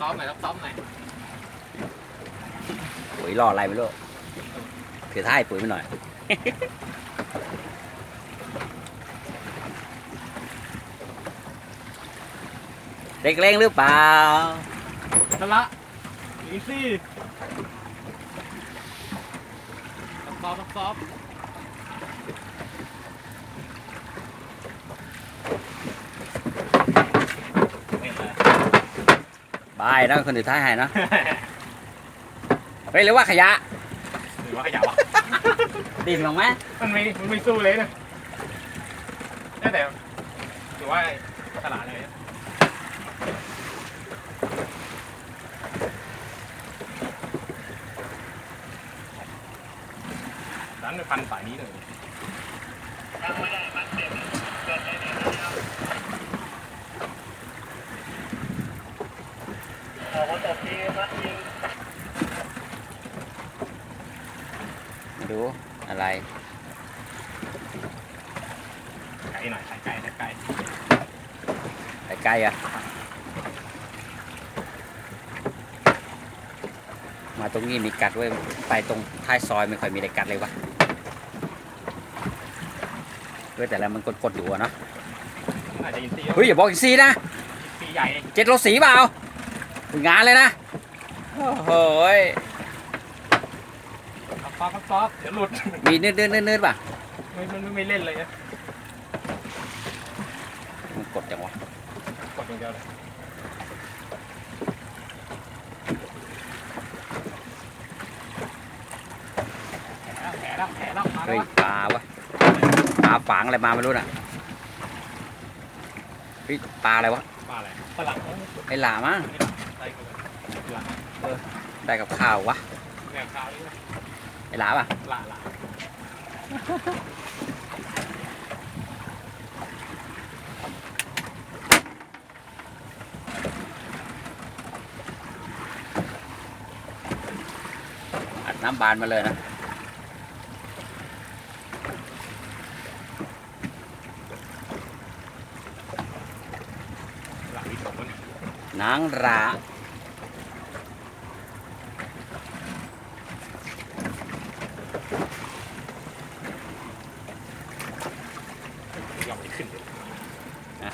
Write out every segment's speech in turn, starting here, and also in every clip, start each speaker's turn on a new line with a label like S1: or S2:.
S1: ซ้อมหน่อยรับซ้อมหน่อย
S2: ปุ๋ยรออะไรไม่รู้ถือท้ายปุ๋ยไปหน่อย เด็กเล่งหรือเปล่า
S1: นั่นละอีซี่รับซ้อมรับซ้อม
S2: บายนะคนถือท้ายให้นะไปหรือว่าขยะ
S1: หรือว่าขยะวะ
S2: ดิ่มลงไหม
S1: มันไม่มันไม่สู้เลยนะได้แต่หรือว่าตลาดเลยนะร้านเป็นพันสายนี้เลย
S2: มา ดูอะไร
S1: ไก่หน่อยไก่ไก่ไก่ไก่
S2: ใกล้อะมาตรงนี้มีกัดไว้ยไปตรงท้ายซอยไม่ค่อยมีอะไรกัดเลยวะเว้ยแต่ละมันกดๆอยู่อะเนาะ
S1: อาจจะอินซี
S2: เฮ้ยอย่าบอกอีกซีนะ
S1: ซีใหญ่
S2: เจ็ดโลสีเปล่า ถึงงานเลยนะ โอ้โหย
S1: ครับซอฟครับซอฟเดี๋ยวหลุด
S2: มีนืดนืดนืดนืดป่ะ
S1: ไม่ไม่ไม่ไม่เล่นเลยนะ
S2: มันกดจังวะ
S1: กดอย่างเดียวเลยแผลแล้วแผลแล้วแผลแล้วมาแล้
S2: เฮ้
S1: วย
S2: ปลาวะปลาฝางอะไรมาไม่รู้น่ะเฮ้ยปลาอะไรวะ
S1: ปลาอะไรปลาหลัง
S2: ไอหลามั้ง
S1: อะไรกันหลัง
S2: ได้กับข้าววะ
S1: แนวขาวนี่
S2: ไอหลาป่ะ
S1: หลังหลัง
S2: อัดน้ำบานมาเลยนะ
S1: หลังที่สองมั นา
S2: งรา
S1: ยอมไม่ขึ้นเลยนะ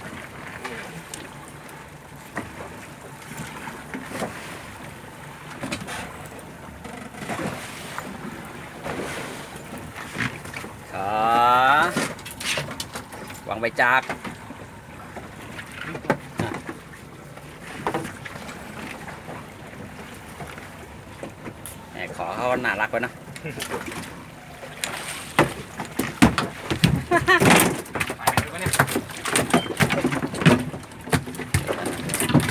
S2: ขอวางใบจากแหม ขอเขาน่ารักไว้นะ
S1: หายไปไหนวะเนี่ย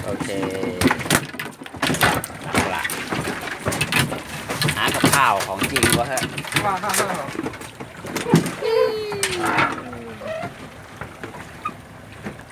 S2: โอเคเอาละหากับข้าวของจริงวะฮะ
S1: ว่าห้าห้า